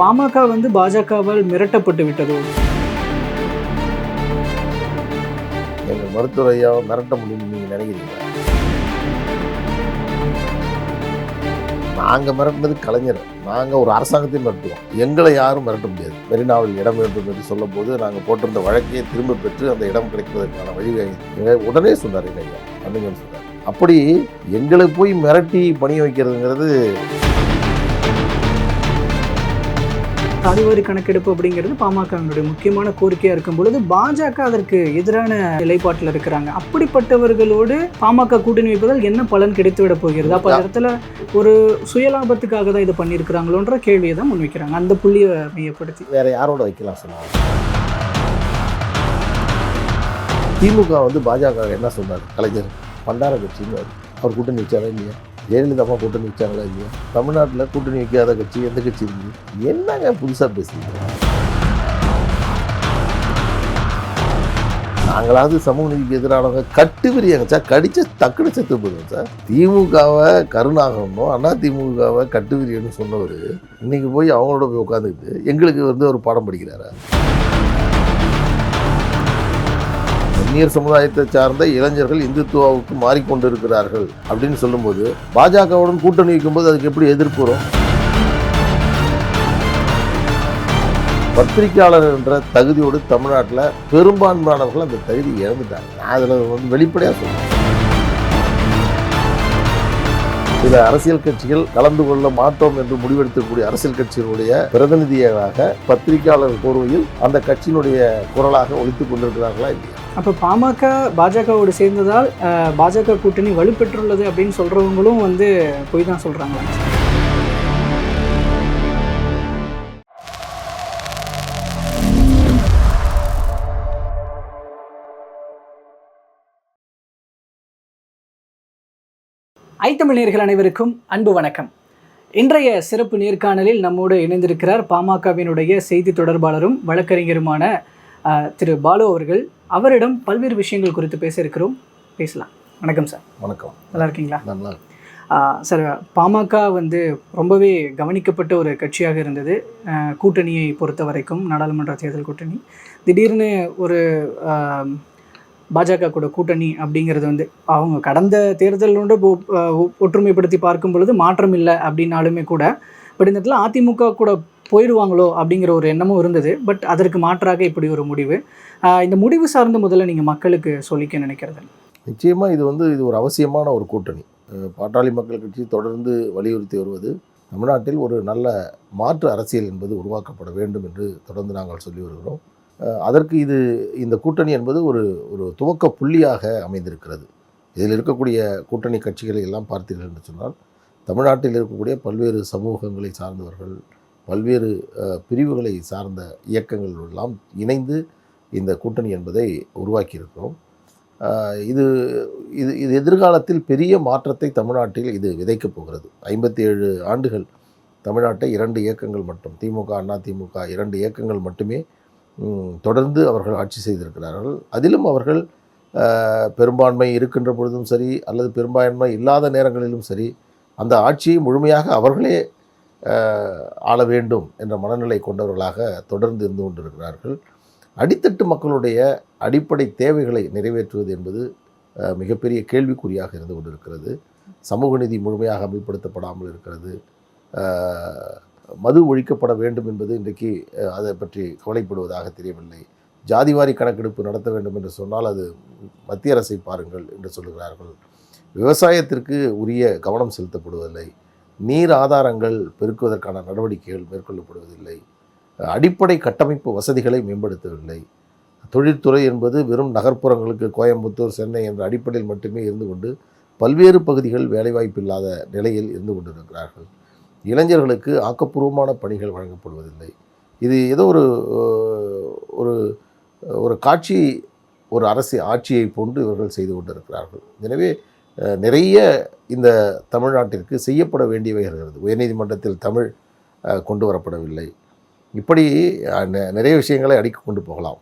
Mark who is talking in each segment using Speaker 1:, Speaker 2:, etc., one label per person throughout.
Speaker 1: பாமக வந்து பாஜகவால் மிரட்டப்பட்டு விட்டதோ?
Speaker 2: எங்கள் மருத்துவர் ஐயாவை மிரட்ட முடியும்னு நீங்கள் நினைக்கிறீங்க நாங்கள் மிரட்டினது கலைஞர். நாங்கள் ஒரு அரசாங்கத்தை மிரட்டுவோம். எங்களை யாரும் மிரட்ட முடியாது. மெரினாவில் இடம் வேண்டும் என்று சொல்லும் போது நாங்கள் போட்டிருந்த வழக்கையை திரும்ப பெற்று அந்த இடம் கிடைப்பதற்கான வழிவகை உடனே சொன்னார் எங்க ஐயா சொன்னார். அப்படி எங்களை போய் மிரட்டி பணிய வைக்கிறதுங்கிறது
Speaker 1: சாதிவாரி கணக்கெடுப்பு அப்படிங்கிறது பாமகவினுடைய முக்கியமான கோரிக்கையா இருக்கும் பொழுது பாஜக அதற்கு எதிரான நிலைப்பாட்டில் இருக்கிறாங்க. அப்படிப்பட்டவர்களோடு பாமக கூட்டணி வைப்பதால் என்ன பலன் கிடைத்துவிட போகிறது? அப்போ இடத்துல ஒரு சுயலாபத்துக்காக தான் இது பண்ணியிருக்கிறாங்களோன்ற கேள்வியை தான் முன்வைக்கிறாங்க அந்த புள்ளியை மையப்படுத்தி.
Speaker 2: வேற யாரோட வைக்கலாம் சொன்னாங்க திமுக வந்து பாஜக என்ன சொன்னார்? கலைஞர் பண்டார கட்சின்னு அவர் கூட்டணி வச்சாரா இல்லையா? ஜெயலலிதா அம்மா கூட்டணி வச்சாங்களா இல்லையா? தமிழ்நாட்டில் கூட்டணி வைக்காத கட்சி எந்த கட்சி இருக்கு? என்னங்க புதுசாக பேசுகிறீங்க நாங்களாவது சமூக நீதிக்கு எதிரானவங்க. கட்டு விரியாங்க சார். கடிச்சு டக்குனு செத்து போயிடுவோம் சார். திமுகவை கருணாகணும் அண்ணா திமுகவை கட்டு விரியன்னு சொன்னவர் இன்னைக்கு போய் அவங்களோட போய் உட்காந்துக்கிட்டு எங்களுக்கு வந்து ஒரு பாடம் படிக்கிறாரா? அந்நியர் சமுதாயத்தை சார்ந்த இளைஞர்கள் இந்துத்துவாவுக்கு மாறிக்கொண்டிருக்கிறார்கள் அப்படின்னு சொல்லும்போது பாஜகவுடன் கூட்டணி வைக்கும்போது அதுக்கு எப்படி எதிர்ப்பு வரும் பத்திரிகையாளர் என்ற தகுதியோடு தமிழ்நாட்டில் பெரும்பான்மையானவர்கள் அந்த தகுதி இழந்துட்டாங்க. அதில் வந்து வெளிப்படையாக சொல்லுவேன் சில அரசியல் கட்சிகள் கலந்து கொள்ள மாட்டோம் என்று முடிவெடுக்கக்கூடிய அரசியல் கட்சியினுடைய பிரதிநிதியாக பத்திரிகையாளர் கோர்வையில் அந்த கட்சியினுடைய குரலாக ஒழித்துக் கொண்டிருக்கிறார்களா இல்லையா?
Speaker 1: அப்போ பாமக பாஜகவோடு சேர்ந்ததால் பாஜக கூட்டணி வலுப்பெற்றுள்ளது அப்படின்னு சொல்கிறவங்களும் வந்து பொய் தான் சொல்கிறாங்க ஐத்தமிழ் நேர்கள் அனைவருக்கும் அன்பு வணக்கம். இன்றைய சிறப்பு நேர்காணலில் நம்மோடு இணைந்திருக்கிறார் பாமகவினுடைய செய்தி தொடர்பாளரும் வழக்கறிஞருமான திரு பாலு அவர்கள். அவரிடம் பல்வேறு விஷயங்கள் குறித்து பேச இருக்கிறோம். பேசலாம். வணக்கம் சார்.
Speaker 2: வணக்கம்.
Speaker 1: நல்லா இருக்கீங்களா?
Speaker 2: நல்லா
Speaker 1: சார் பாமக வந்து ரொம்பவே கவனிக்கப்பட்ட ஒரு கட்சியாக இருந்தது. கூட்டணியை பொறுத்த வரைக்கும் நாடாளுமன்ற தேர்தல் கூட்டணி. திடீர்னு ஒரு பாஜக கூட கூட்டணி அப்படிங்கிறது வந்து அவங்க கடந்த தேர்தலோட ஒற்றுமைப்படுத்தி பார்க்கும் பொழுது மாற்றம் இல்லை அப்படின்னாலுமே கூட பட் இந்த இடத்துல அதிமுக கூட போயிடுவாங்களோ அப்படிங்கிற ஒரு எண்ணமும் இருந்தது. பட் அதற்கு மாற்றாக இப்படி ஒரு முடிவு இந்த முடிவு சார்ந்து முதல்ல நீங்கள் மக்களுக்கு சொல்லிக்க நினைக்கிறது
Speaker 2: நிச்சயமாக இது வந்து இது ஒரு அவசியமான ஒரு கூட்டணி. பாட்டாளி மக்கள் கட்சி தொடர்ந்து வலியுறுத்தி வருவது தமிழ்நாட்டில் ஒரு நல்ல மாற்று அரசியல் என்பது உருவாக்கப்பட வேண்டும் என்று தொடர்ந்து நாங்கள் சொல்லி வருகிறோம். அதற்கு இது இந்த கூட்டணி என்பது ஒரு ஒரு துவக்க புள்ளியாக அமைந்திருக்கிறது. இதில் இருக்கக்கூடிய கூட்டணி கட்சிகளை எல்லாம் பார்த்தீர்கள் என்று சொன்னால் தமிழ்நாட்டில் இருக்கக்கூடிய பல்வேறு சமூகங்களை சார்ந்தவர்கள் பல்வேறு பிரிவுகளை சார்ந்த இயக்கங்கள் எல்லாம் இணைந்து இந்த கூட்டணி என்பதை உருவாக்கியிருக்கிறோம். இது இது இது எதிர்காலத்தில் பெரிய மாற்றத்தை தமிழ்நாட்டில் இது விதைக்கப் போகிறது. ஐம்பத்தி ஏழு ஆண்டுகள் தமிழ்நாட்டை இரண்டு இயக்கங்கள் மட்டும் திமுக அண்ணா திமுக இரண்டு இயக்கங்கள் மட்டுமே தொடர்ந்து அவர்கள் ஆட்சி செய்திருக்கிறார்கள். அதிலும் அவர்கள் பெரும்பான்மை இருக்கின்ற பொழுதும் சரி அல்லது பெரும்பான்மை இல்லாத நேரங்களிலும் சரி அந்த ஆட்சியை முழுமையாக அவர்களே ஆள வேண்டும் என்ற மனநிலை கொண்டவர்களாக தொடர்ந்து இருந்து கொண்டிருக்கிறார்கள். அடித்தட்டு மக்களுடைய அடிப்படை தேவைகளை நிறைவேற்றுவது என்பது மிகப்பெரிய கேள்விக்குறியாக இருந்து கொண்டிருக்கிறது. சமூக நீதி முழுமையாக அமல்படுத்தப்படாமல் இருக்கிறது. மது ஒழிக்கப்பட வேண்டும் என்பது இன்றைக்கு அதை பற்றி கவலைப்படுவதாக தெரியவில்லை. ஜாதிவாரி கணக்கெடுப்பு நடத்த வேண்டும் என்று சொன்னால் அது மத்திய அரசை பாருங்கள் என்று சொல்கிறார்கள். விவசாயத்திற்கு உரிய கவனம் செலுத்தப்படுவதில்லை. நீர் ஆதாரங்கள் பெருக்குவதற்கான நடவடிக்கைகள் மேற்கொள்ளப்படுவதில்லை. அடிப்படை கட்டமைப்பு வசதிகளை மேம்படுத்தவில்லை. தொழில்துறை என்பது வெறும் நகர்ப்புறங்களுக்கு கோயம்புத்தூர் சென்னை என்ற அடிப்படையில் மட்டுமே இருந்து கொண்டு பல்வேறு பகுதிகள் வேலைவாய்ப்பு இல்லாத நிலையில் இருந்து கொண்டிருக்கிறார்கள். இளைஞர்களுக்கு ஆக்கப்பூர்வமான பணிகள் வழங்கப்படுவதில்லை. இது ஏதோ ஒரு ஒரு ஒரு காட்சி ஒரு அரசு ஆட்சியை போன்று இவர்கள் செய்து கொண்டிருக்கிறார்கள். எனவே நிறைய இந்த தமிழ்நாட்டிற்கு செய்யப்பட வேண்டியவை இருக்கிறது. உயர்நீதிமன்றத்தில் தமிழ் கொண்டு வரப்படவில்லை. இப்படி நெ- நிறைய விஷயங்களை அடிக்க கொண்டு போகலாம்.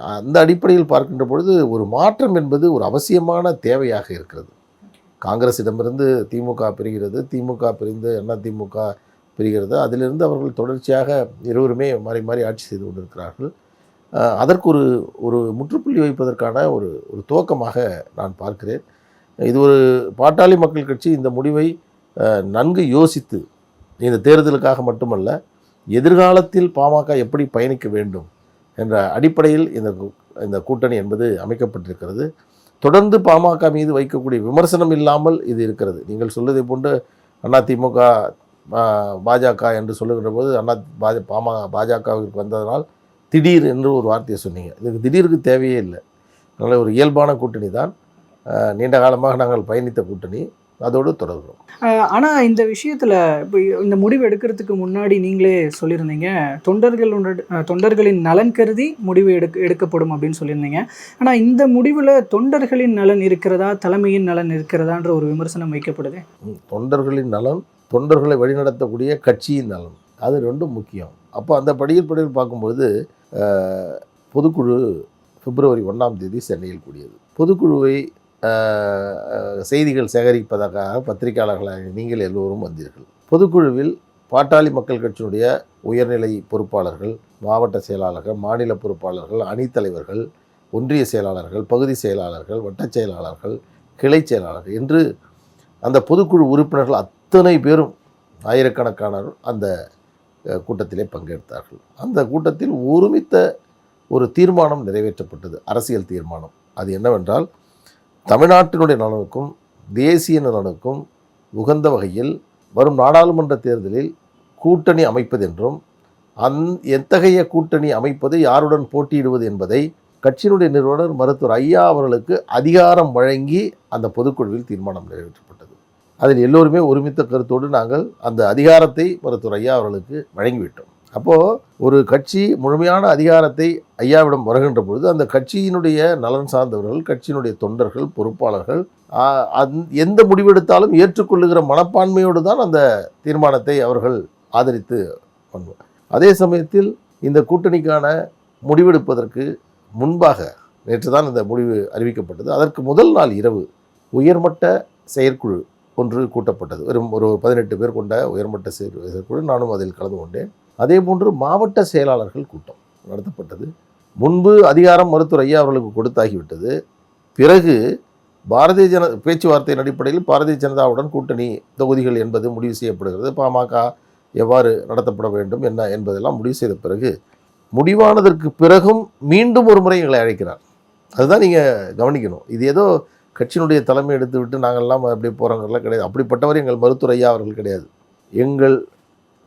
Speaker 2: அந்த அடிப்படையில் பார்க்கின்ற பொழுது ஒரு மாற்றம் என்பது ஒரு அவசியமான தேவையாக இருக்கிறது. காங்கிரஸிடமிருந்து திமுக பிரிகிறது திமுக பிரிந்து அண்ணா திமுக பிரிகிறது. அதிலிருந்து அவர்கள் தொடர்ச்சியாக இருவருமே மாறி மாறி ஆட்சி செய்து கொண்டிருக்கிறார்கள். அதற்கு ஒரு ஒரு முற்றுப்புள்ளி வைப்பதற்கான ஒரு ஒரு துவக்கமாக நான் பார்க்கிறேன். இது ஒரு பாட்டாளி மக்கள் கட்சி இந்த முடிவை நன்கு யோசித்து இந்த தேர்தலுக்காக மட்டுமல்ல எதிர்காலத்தில் பாமக எப்படி பயணிக்க வேண்டும் என்ற அடிப்படையில் இந்த இந்த கூட்டணி என்பது அமைக்கப்பட்டிருக்கிறது. தொடர்ந்து பாமக மீது வைக்கக்கூடிய விமர்சனம் இல்லாமல் இது இருக்கிறது. நீங்கள் சொல்வதை போன்று அதிமுக பாஜக என்று சொல்லுகின்ற போது அண்ணா பாஜ பாமக பாஜகவிற்கு வந்ததனால் திடீர் என்று ஒரு வார்த்தையை சொன்னீங்க. இதுக்கு திடீருக்கு தேவையே இல்லை. அதனால் ஒரு இயல்பான கூட்டணி தான் நீண்ட காலமாக நாங்கள் பயணித்த கூட்டணி. அதோடு தொடர்கிறோம்
Speaker 1: ஆஹ் ஆனா இந்த விஷயத்துல இப்போ இந்த முடிவு எடுக்கிறதுக்கு முன்னாடி நீங்களே சொல்லியிருந்தீங்க தொண்டர்களோட தொண்டர்களின் நலன் கருதி முடிவு எடுக்க எடுக்கப்படும் அப்படின்னு சொல்லியிருந்தீங்க. ஆனா இந்த முடிவுல தொண்டர்களின் நலன் இருக்கிறதா தலைமையின் நலன் இருக்கிறதான்ற ஒரு விமர்சனம் வைக்கப்படுது.
Speaker 2: தொண்டர்களின் நலன் தொண்டர்களை வழிநடத்தக்கூடிய கட்சியின் நலன் அது ரெண்டும் முக்கியம். அப்போ அந்த படியில் படியில் பார்க்கும்பொழுது பொதுக்குழு பிப்ரவரி ஒன்றாம் தேதி சென்னையில் கூடியது. பொதுக்குழுவை செய்திகள் சேகரிப்பதற்காக பத்திரிகையாளர்களாக நீங்கள் எல்லோரும் வந்தீர்கள். பொதுக்குழுவில் பாட்டாளி மக்கள் கட்சியினுடைய உயர்நிலை பொறுப்பாளர்கள் மாவட்ட செயலாளர்கள் மாநில பொறுப்பாளர்கள் அணித்தலைவர்கள் ஒன்றிய செயலாளர்கள் பகுதி செயலாளர்கள் வட்டச் செயலாளர்கள் கிளை செயலாளர்கள் என்று அந்த பொதுக்குழு உறுப்பினர்கள் அத்தனை பேரும் ஆயிரக்கணக்கானோர் அந்த கூட்டத்திலே பங்கெடுத்தார்கள். அந்த கூட்டத்தில் ஒருமித்த ஒரு தீர்மானம் நிறைவேற்றப்பட்டது அரசியல் தீர்மானம். அது என்னவென்றால் தமிழ்நாட்டினுடைய நலனுக்கும் தேசிய நலனுக்கும் உகந்த வகையில் வரும் நாடாளுமன்ற தேர்தலில் கூட்டணி அமைப்பதென்றும் அந் எத்தகைய கூட்டணி அமைப்பது யாருடன் போட்டியிடுவது என்பதை கட்சியினுடைய நிறுவனர் மருத்துவர் ஐயா அவர்களுக்கு அதிகாரம் வழங்கி அந்த பொதுக்குழுவில் தீர்மானம் நிறைவேற்றப்பட்டது. அதில் எல்லோருமே ஒருமித்த கருத்தோடு நாங்கள் அந்த அதிகாரத்தை மருத்துவர் ஐயா அவர்களுக்கு வழங்கிவிட்டோம். அப்போது ஒரு கட்சி முழுமையான அதிகாரத்தை ஐயாவிடம் வருகின்ற பொழுது அந்த கட்சியினுடைய நலன் சார்ந்தவர்கள் கட்சியினுடைய தொண்டர்கள் பொறுப்பாளர்கள் அந்- எந்த முடிவெடுத்தாலும் ஏற்றுக்கொள்ளுகிற மனப்பான்மையோடு தான் அந்த தீர்மானத்தை அவர்கள் ஆதரித்து பண்ணுவார் அதே சமயத்தில் இந்த கூட்டணிக்கான முடிவெடுப்பதற்கு முன்பாக நேற்று தான் இந்த முடிவு அறிவிக்கப்பட்டது. அதற்கு முதல் நாள் இரவு உயர்மட்ட செயற்குழு ஒன்று கூட்டப்பட்டது. வெறும் ஒரு பதினெட்டு பேர் கொண்ட உயர்மட்ட செயற்குழு. நானும் அதில் கலந்து கொண்டேன். அதே போன்று மாவட்ட செயலாளர்கள் கூட்டம் நடத்தப்பட்டது. முன்பு அதிகாரம் மருத்துவர் ஐயா அவர்களுக்கு கொடுத்தாகிவிட்டது. பிறகு பாரதிய ஜன பேச்சுவார்த்தையின் அடிப்படையில் பாரதிய ஜனதாவுடன் கூட்டணி தொகுதிகள் என்பது முடிவு செய்யப்படுகிறது. பாமக எவ்வாறு நடத்தப்பட வேண்டும் என்ன என்பதெல்லாம் முடிவு செய்த பிறகு முடிவானதற்கு பிறகும் மீண்டும் ஒரு முறை எங்களை அழைக்கிறார். அதுதான் நீங்கள் கவனிக்கணும். இது ஏதோ கட்சியினுடைய தலைமை எடுத்து விட்டு நாங்கள்லாம் அப்படி போகிறவங்கலாம் கிடையாது. அப்படிப்பட்டவர் எங்கள் மருத்துவர் ஐயா அவர்கள் கிடையாது. எங்கள்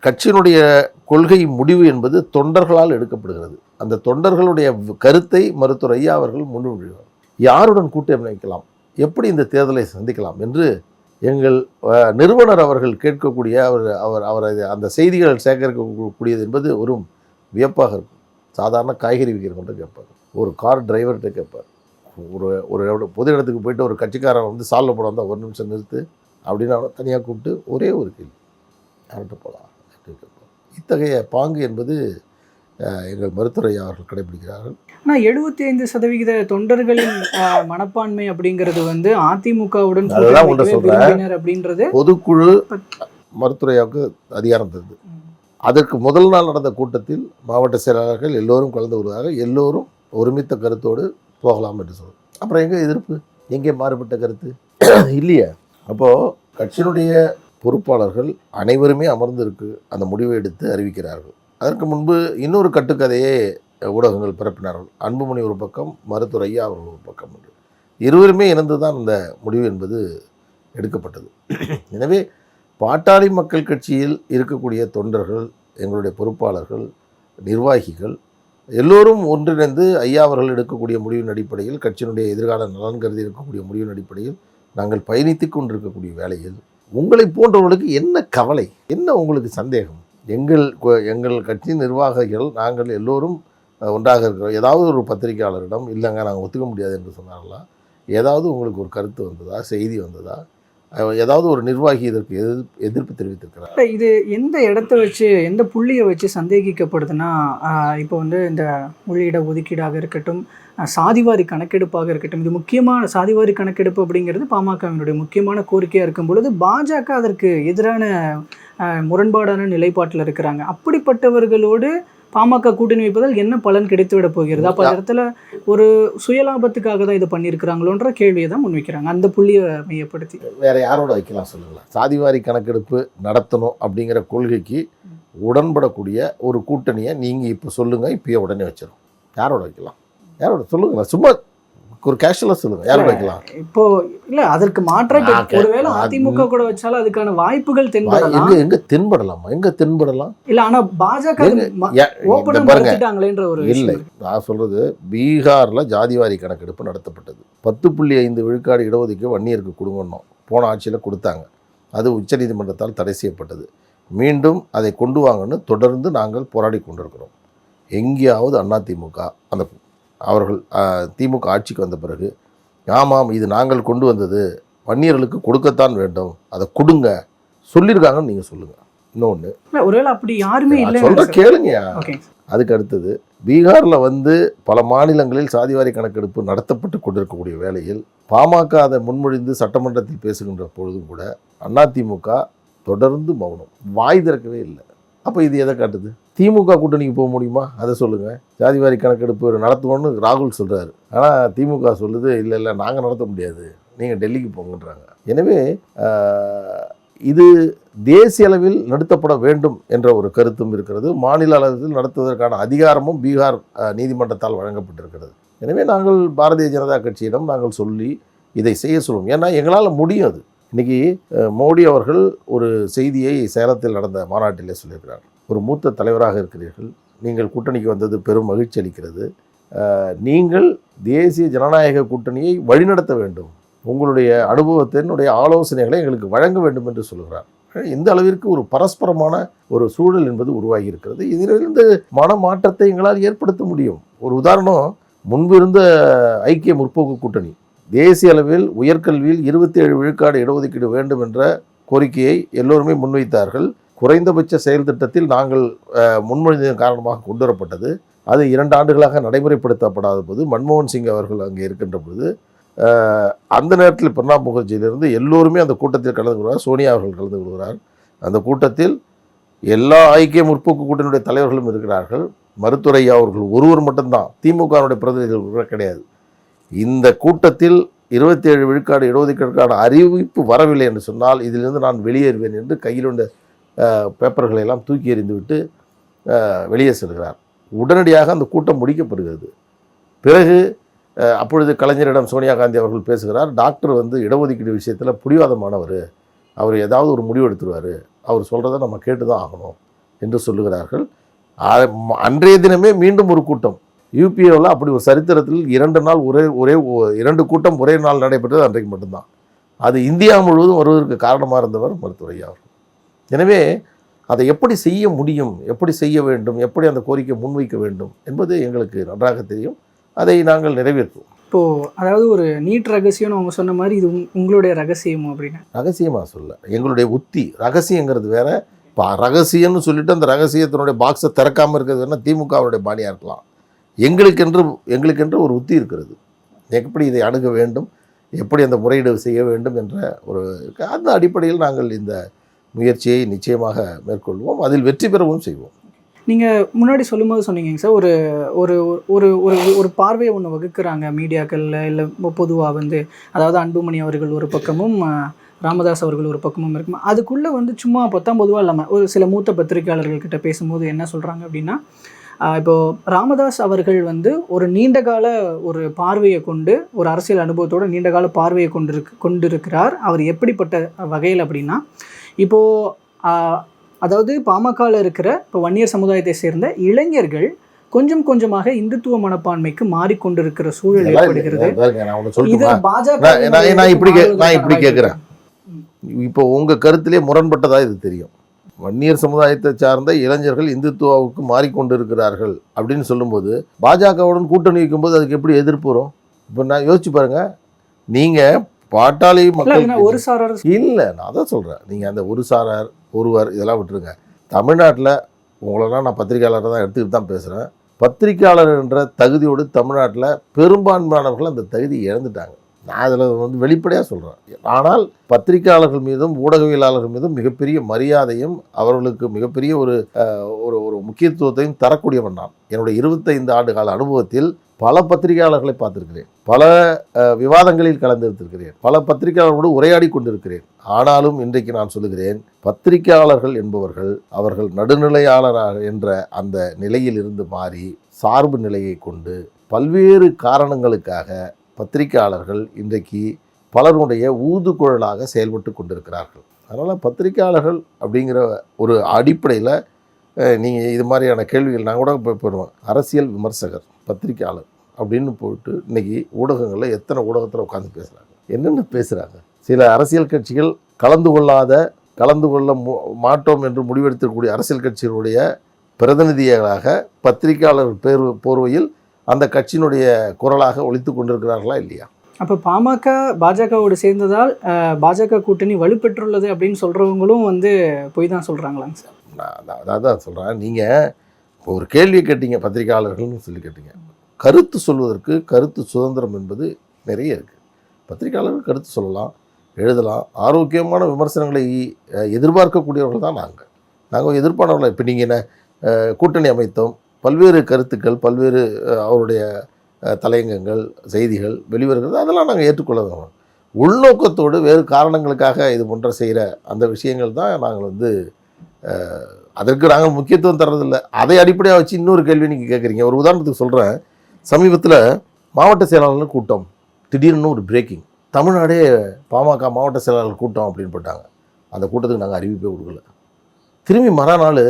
Speaker 2: கட்சியினுடைய கொள்கை முடிவு என்பது தொண்டர்களால் எடுக்கப்படுகிறது. அந்த தொண்டர்களுடைய கருத்தை மருத்துவர் ஐயா அவர்கள் முன்மொழிவார். யாருடன் கூட்டணி அமைக்கலாம்? எப்படி இந்த தேர்தலை சந்திக்கலாம்? என்று எங்கள் நிறுவனர் அவர்கள் கேட்கக்கூடிய அவர் அவர் அவரது அது- அந்த செய்திகள் சேகரிக்கக்கூடியது என்பது ஒரு வியப்பாக இருக்கும். சாதாரண காய்கறி விற்கிறவங்கள்ட்ட கேட்பார். ஒரு கார் டிரைவர்கிட்ட கேட்பார். ஒரு ஒரு பொது இடத்துக்கு போயிட்டு ஒரு கட்சிக்காரன் வந்து சால்வ் போட வந்தால் ஒரு நிமிஷம் நிறுத்து அப்படின்னு அவனை தனியாக கூப்பிட்டு ஒரே ஒரு கேள்வி. யார்கிட்ட போகலாம் இத்தகைய பாங்கு என்பது எங்கள் மருத்துவரை அவர்கள் கடைபிடிக்கிறார்கள்.
Speaker 1: ஆனா எழுபத்தி ஐந்து சதவிகித தொண்டர்களின் மனப்பான்மை அப்படிங்கிறது வந்து அதிமுகவுடன் அப்படின்றது.
Speaker 2: பொதுக்குழு மருத்துவரையாவுக்கு அதிகாரம் தருது அதற்கு முதல் நாள் நடந்த கூட்டத்தில் மாவட்ட செயலாளர்கள் எல்லோரும் கலந்து வருவதாக எல்லோரும் ஒருமித்த கருத்தோடு போகலாம் என்று சொல்லும் அப்புறம் எங்கே எதிர்ப்பு? எங்கே மாறுபட்ட கருத்து? இல்லையே. அப்போது கட்சியினுடைய பொறுப்பாளர்கள் அனைவருமே அமர்ந்திருக்கு அந்த முடிவை எடுத்து அறிவிக்கிறார்கள். அதற்கு முன்பு இன்னொரு கட்டுக்கதையே ஊடகங்கள் பிறப்பினார்கள் அன்புமணி ஒரு பக்கம் மருத்துவரையா அவர்கள் ஒரு பக்கம் என்று இருவருமே இணைந்து தான் இந்த முடிவு என்பது எடுக்கப்பட்டது. எனவே பாட்டாளி மக்கள் கட்சியில் இருக்கக்கூடிய தொண்டர்கள் எங்களுடைய பொறுப்பாளர்கள் நிர்வாகிகள் எல்லோரும் ஒன்றிணைந்து ஐயா அவர்கள் எடுக்கக்கூடிய முடிவின் அடிப்படையில் கட்சியினுடைய எதிர்கால நலன் கருதி இருக்கக்கூடிய முடிவின் அடிப்படையில் நாங்கள் பயணித்துக் கொண்டிருக்கக்கூடிய வேளையில் உங்களை போன்றவர்களுக்கு என்ன கவலை? என்ன உங்களுக்கு சந்தேகம்? எங்கள் எங்கள் கட்சி நிர்வாகிகள் நாங்கள் எல்லோரும் ஒன்றாக இருக்கிறோம். ஏதாவது ஒரு பத்திரிகையாளரிடம் இல்லைங்க நாங்கள் ஒத்துக்க முடியாது என்று சொன்னார்களா? ஏதாவது உங்களுக்கு ஒரு கருத்து வந்ததா? செய்தி வந்ததா? ஏதாவது ஒரு நிர்வாகி இதற்கு எதிர்ப்பு எதிர்ப்பு தெரிவித்திருக்கிறார்?
Speaker 1: இது எந்த இடத்த வச்சு எந்த புள்ளியை வச்சு சந்தேகிக்கப்படுதுன்னா இப்போ வந்து இந்த உள்ளிட ஒதுக்கீடாக இருக்கட்டும் சாதிவாரி கணக்கெடுப்பாக இருக்கட்டும் இது முக்கியமான சாதிவாரி கணக்கெடுப்பு அப்படிங்கிறது பாமகவினுடைய முக்கியமான கோரிக்கையாக இருக்கும் பொழுது பாஜக அதற்கு எதிரான முரண்பாடான நிலைப்பாட்டில் இருக்கிறாங்க. அப்படிப்பட்டவர்களோடு பாமக கூட்டணி வைப்பதால் என்ன பலன் கிடைத்துவிட போகிறது? அப்போ அந்த இடத்துல ஒரு சுயலாபத்துக்காக தான் இது பண்ணியிருக்கிறாங்களோன்ற கேள்வியை தான் முன்வைக்கிறாங்க. அந்த புள்ளியை மையப்படுத்தி.
Speaker 2: வேற யாரோட வைக்கலாம் சொல்லுங்களேன். சாதிவாரி கணக்கெடுப்பு நடத்தணும் அப்படிங்கிற கொள்கைக்கு உடன்படக்கூடிய ஒரு கூட்டணியை நீங்கள் இப்போ சொல்லுங்கள் இப்பயே உடனே வச்சிடும் யாரோட வைக்கலாம்? யாரோட? சொல்லுங்களேன். சும்மா ஒரு கேஷுவலாக சொல்லுங்கள் யாரோட வைக்கலாம்?
Speaker 1: இப்போ இல்ல அதற்கு மாற்றா இப்ப
Speaker 2: நான் கே-
Speaker 1: ஒருவேளை அதிமுக கூட வச்சாலும் அதுக்கான வாய்ப்புகள் தென்படலாம்.
Speaker 2: எங்க எங்க தென்படலாமா? எங்க தென்படலாம்?
Speaker 1: இல்ல ஆனா பாஜக மறைச்சிட்டாங்களேன்ற ஒரு
Speaker 2: இல்லை. நான் சொல்றது பீகார்ல ஜாதிவாரி கணக்கெடுப்பு நடத்தப்பட்டது. பத்து புள்ளி ஐந்து விழுக்காடு இடஒதுக்கீடு வன்னியருக்கு கொடுங்கணும் போன ஆட்சியில் கொடுத்தாங்க. அது உச்சநீதிமன்றத்தால் தடை செய்யப்பட்டது. மீண்டும் அதை கொண்டு வாங்கன்னு தொடர்ந்து நாங்கள் போராடி கொண்டிருக்கிறோம். எங்கேயாவது அதிமுக அந்த அவர்கள் திமுக ஆட்சிக்கு வந்த பிறகு ஆமாம் இது நாங்கள் கொண்டு வந்தது வன்னியர்களுக்கு கொடுக்கத்தான் வேண்டும் அதை கொடுங்க சொல்லியிருக்காங்கன்னு நீங்கள் சொல்லுங்கள் இன்னொன்று
Speaker 1: ஒருவேளை அப்படி யாருமே இல்ல
Speaker 2: சொல்கிற கேளுங்கயா அதுக்கு அடுத்தது பீகாரில் வந்து பல மாநிலங்களில் சாதிவாரி கணக்கெடுப்பு நடத்தப்பட்டு கொண்டிருக்கக்கூடிய வேளையில் பாமக அதை முன்மொழிந்து சட்டமன்றத்தில் பேசுகின்ற பொழுதும் கூட அதிமுக தொடர்ந்து மௌனம் வாய் திறக்கவே இல்லை. அப்போ இது எதை காட்டுது? திமுக கூட்டணிக்கு போக முடியுமா? அதை சொல்லுங்கள் ஜாதிவாரி கணக்கெடுப்பு நடத்துவோம்னு ராகுல் சொல்கிறாரு ஆனால் திமுக சொல்லுது இல்லை இல்லை நாங்கள் நடத்த முடியாது. நீங்கள் டெல்லிக்கு போங்கன்றாங்க. எனவே இது தேசிய அளவில் நடத்தப்பட வேண்டும் என்ற ஒரு கருத்தும் இருக்கிறது. மாநில அளவில் நடத்துவதற்கான அதிகாரமும் பீகார் நீதிமன்றத்தால் வழங்கப்பட்டிருக்கிறது. எனவே நாங்கள் பாரதிய ஜனதா கட்சியிடம் நாங்கள் சொல்லி இதை செய்ய சொல்லுவோம். ஏன்னா எங்களால் முடியும் அது இன்றைக்கி மோடி அவர்கள் ஒரு செய்தியை சேலத்தில் நடந்த மாநாட்டிலே சொல்லியிருக்கிறார். ஒரு மூத்த தலைவராக இருக்கிறீர்கள். நீங்கள் கூட்டணிக்கு வந்தது பெரும் மகிழ்ச்சி அளிக்கிறது. நீங்கள் தேசிய ஜனநாயக கூட்டணியை வழிநடத்த வேண்டும். உங்களுடைய அனுபவத்தினுடைய ஆலோசனைகளை எங்களுக்கு வழங்க வேண்டும் என்று சொல்கிறார். இந்த அளவிற்கு ஒரு பரஸ்பரமான ஒரு சூழல் என்பது உருவாகி இருக்கிறது. இதிலிருந்து மனமாற்றத்தை எங்களால் ஏற்படுத்த முடியும். ஒரு உதாரணம் முன்பு இருந்த ஐக்கிய முற்போக்கு கூட்டணி தேசிய அளவில் உயர்கல்வியில் இருபத்தி ஏழு விழுக்காடு இடஒதுக்கீடு வேண்டும் என்ற கோரிக்கையை எல்லோருமே முன்வைத்தார்கள். குறைந்தபட்ச செயல் திட்டத்தில் நாங்கள் முன்மொழிந்ததன் காரணமாக கொண்டு வரப்பட்டது அது இரண்டு ஆண்டுகளாக நடைமுறைப்படுத்தப்படாத போது மன்மோகன் சிங் அவர்கள் அங்கே இருக்கின்ற பொழுது அந்த நேரத்தில் பிரணாப் முகர்ஜியிலிருந்து எல்லோருமே அந்த கூட்டத்தில் கலந்து கொள்கிறார் சோனியா அவர்கள் கலந்து கொள்கிறார். அந்த கூட்டத்தில் எல்லா ஐக்கிய முற்போக்கு கூட்டணியுடைய தலைவர்களும் இருக்கிறார்கள். மருத்துவரையா அவர்கள் ஒருவர் மட்டும்தான். திமுகவுடைய பிரதிநிதிகள் கிடையாது. இந்த கூட்டத்தில் இருபத்தி ஏழு விழுக்காடு இடஒதுக்கீடுக்கான அறிவிப்பு வரவில்லை என்று சொன்னால் இதிலிருந்து நான் வெளியேறுவேன் என்று கையில் உள்ள பேப்பர்களை எல்லாம் தூக்கி எறிந்துவிட்டு வெளியே செல்கிறார். உடனடியாக அந்த கூட்டம் முடிக்கப்படுகிறது. பிறகு அப்பொழுது கலைஞரிடம் சோனியா காந்தி அவர்கள் பேசுகிறார் டாக்டர் வந்து இடஒதுக்கீடு விஷயத்தில் புடிவாதமானவர். அவர் ஏதாவது ஒரு முடிவு எடுத்துருவார். அவர் சொல்கிறத நம்ம கேட்டு தான் ஆகணும் என்று சொல்லுகிறார்கள். அன்றைய தினமே மீண்டும் ஒரு கூட்டம். யூபிஏவில் அப்படி ஒரு சரித்திரத்தில் இரண்டு நாள் ஒரே ஒரே இரண்டு கூட்டம் ஒரே நாள் நடைபெற்றது அன்றைக்கு மட்டும்தான். அது இந்தியா முழுவதும் வருவதற்கு காரணமாக இருந்தவர் மருத்துவரையா அவர் அவர்கள். எனவே அதை எப்படி செய்ய முடியும் எப்படி செய்ய வேண்டும் எப்படி அந்த கோரிக்கை முன்வைக்க வேண்டும் என்பது எங்களுக்கு நன்றாக தெரியும். அதை நாங்கள் நிறைவேற்றுவோம்.
Speaker 1: இப்போ அதாவது ஒரு நீட் ரகசியம்னு அவங்க சொன்ன மாதிரி இது உங்- உங்களுடைய ரகசியம் அப்படின்னு?
Speaker 2: ரகசியமாக சொல்ல. எங்களுடைய உத்தி ரகசியங்கிறது வேற. இப்போ ரகசியம்னு சொல்லிட்டு அந்த ரகசியத்தினுடைய பாக்ஸை திறக்காமல் இருக்கிறது வேணால் திமுகவுடைய பாணியாக இருக்கலாம். எங்களுக்கென்று எங்களுக்கென்று ஒரு உத்தி இருக்கிறது. எப்படி இதை அணுக வேண்டும்? எப்படி அந்த முறையீடு செய்ய வேண்டும் என்ற ஒரு. அந்த அடிப்படையில் நாங்கள் இந்த முயற்சியை நிச்சயமாக மேற்கொள்வோம். அதில் வெற்றி பெறவும் செய்வோம்.
Speaker 1: நீங்கள் முன்னாடி சொல்லும்போது சொன்னீங்க சார் ஒரு ஒரு ஒரு ஒரு ஒரு பார்வையை ஒன்று வகுக்கிறாங்க மீடியாக்களில் இல்லை பொதுவாக வந்து அதாவது அன்புமணி அவர்கள் ஒரு பக்கமும் ராமதாஸ் அவர்கள் ஒரு பக்கமும் இருக்கும்? அதுக்குள்ளே வந்து சும்மா பத்தாம் பொதுவாக இல்லாமல் ஒரு சில மூத்த பத்திரிகையாளர்கள்கிட்ட பேசும்போது என்ன சொல்கிறாங்க அப்படின்னா ஆஹ், இப்போ ராமதாஸ் அவர்கள் வந்து ஒரு நீண்ட கால ஒரு பார்வையை கொண்டு ஒரு அரசியல் அனுபவத்தோட நீண்ட கால பார்வையை கொண்டிருக்கு கொண்டிருக்கிறார். அவர் எப்படிப்பட்ட வகையில் அப்படின்னா இப்போது அதாவது பாமகவில் இருக்கிற இப்போ வன்னியர் சமுதாயத்தை சேர்ந்த இளைஞர்கள் கொஞ்சம் கொஞ்சமாக இந்துத்துவ மனப்பான்மைக்கு மாறிக்கொண்டிருக்கிற சூழல் ஏற்படுகிறது. இது பாஜக
Speaker 2: நான் இப்படி நான் இப்படி கேட்குறேன். இப்போ உங்கள் கருத்திலே முரண்பட்டதா இது தெரியும். வன்னியர் சமுதாயத்தை சார்ந்த இளைஞர்கள் இந்துத்துவாவுக்கு மாறிக்கொண்டிருக்கிறார்கள் அப்படின்னு சொல்லும்போது பாஜகவுடன் கூட்டணி வைக்கும்போது அதுக்கு எப்படி எதிர்ப்பு வரும்? இப்போ நான் யோசிச்சு பாருங்க. நீங்கள் பாட்டாளி மக்கள்
Speaker 1: ஒரு சாரார்
Speaker 2: இல்லை நான் அதான் சொல்கிறேன் நீங்கள் அந்த ஒரு சாரார் ஒருவர் இதெல்லாம் விட்டுருங்க. தமிழ்நாட்டில் உங்களெல்லாம் நான் பத்திரிக்கையாளரை தான் எடுத்துக்கிட்டு தான் பேசுகிறேன் பத்திரிக்கையாளர் என்ற தகுதியோடு தமிழ்நாட்டில் பெரும்பான்மையானவர்கள் அந்த தகுதி இழந்துட்டாங்க. நான் அதில் வந்து வெளிப்படையாக சொல்கிறேன். ஆனால் பத்திரிகையாளர்கள் மீதும் ஊடகவியலாளர்கள் மீதும் மிகப்பெரிய மரியாதையும் அவர்களுக்கு மிகப்பெரிய ஒரு ஒரு ஒரு முக்கியத்துவத்தையும் தரக்கூடியவன் நான். என்னுடைய இருபத்தைந்து ஆண்டு கால அனுபவத்தில் பல பத்திரிகையாளர்களை பார்த்திருக்கிறேன். பல விவாதங்களில் கலந்திருத்திருக்கிறேன். பல பத்திரிகையாளர்களோடு உரையாடி கொண்டிருக்கிறேன். ஆனாலும் இன்றைக்கு நான் சொல்லுகிறேன் பத்திரிகையாளர்கள் என்பவர்கள் அவர்கள் நடுநிலையாளராக என்ற அந்த நிலையில் இருந்து மாறி சார்பு நிலையை கொண்டு பல்வேறு காரணங்களுக்காக பத்திரிகையாளர்கள் இன்றைக்கு பலருடைய ஊதுகுழலாக செயல்பட்டு கொண்டிருக்கிறார்கள். அதனால் பத்திரிகையாளர்கள் அப்படிங்கிற ஒரு அடிப்படையில் நீங்கள் இது மாதிரியான கேள்விகள் நான் கூட இப்போ போடுவேன். அரசியல் விமர்சகர் பத்திரிகையாளர் அப்படின்னு போட்டு இன்றைக்கி ஊடகங்களில் எத்தனை ஊடகத்தில் உட்காந்து பேசுகிறாங்க என்னென்ன பேசுகிறாங்க சில அரசியல் கட்சிகள் கலந்து கொள்ளாத கலந்து கொள்ள மாட்டோம் என்று முடிவெடுத்திருக்கக்கூடிய அரசியல் கட்சிகளுடைய பிரதிநிதிகளாக பத்திரிகையாளர் பேர் போர்வையில் அந்த கட்சியினுடைய குரலாக ஒலித்து கொண்டிருக்கிறார்களா இல்லையா?
Speaker 1: அப்போ பாமக பாஜகவோடு சேர்ந்ததால் பாஜக கூட்டணி வலுப்பெற்றுள்ளது அப்படின்னு சொல்றவங்களும் வந்து பொய் தான் சொல்றாங்களாங்க சார்.
Speaker 2: நான் அதான் தான் சொல்கிறேன் நீங்கள் இப்போ ஒரு கேள்வியை கேட்டீங்க பத்திரிகையாளர்கள்னு சொல்லி கேட்டீங்க கருத்து சொல்வதற்கு கருத்து சுதந்திரம் என்பது நிறைய இருக்குது பத்திரிகையாளர்கள் கருத்து சொல்லலாம் எழுதலாம். ஆரோக்கியமான விமர்சனங்களை எதிர்பார்க்கக்கூடியவர்கள் தான் நாங்கள் நாங்கள் எதிர்ப்பானவர்கள். இப்போ நீங்கள் என்ன கூட்டணி அமைத்தோம் பல்வேறு கருத்துக்கள் பல்வேறு அவருடைய தலையங்கங்கள் செய்திகள் வெளிவருகிறது. அதெல்லாம் நாங்கள் ஏற்றுக்கொள்ள உள்நோக்கத்தோடு வேறு காரணங்களுக்காக இது போன்ற செய்கிற அந்த விஷயங்கள் தான் நாங்கள் வந்து அதற்கு நாங்கள் முக்கியத்துவம் தர்றதில்லை. அதை அடிப்படையாக வச்சு இன்னொரு கேள்வி நீங்கள் கேட்குறீங்க. ஒரு உதாரணத்துக்கு சொல்கிறேன் சமீபத்தில் மாவட்ட செயலாளர்கள் கூட்டம் திடீர்னு ஒரு பிரேக்கிங் தமிழ்நாடே பாமக மாவட்ட செயலாளர் கூட்டம் அப்படின்னு போட்டாங்க. அந்த கூட்டத்துக்கு நாங்கள் அறிவிப்பே கொடுக்கல. திரும்பி மறுநாள்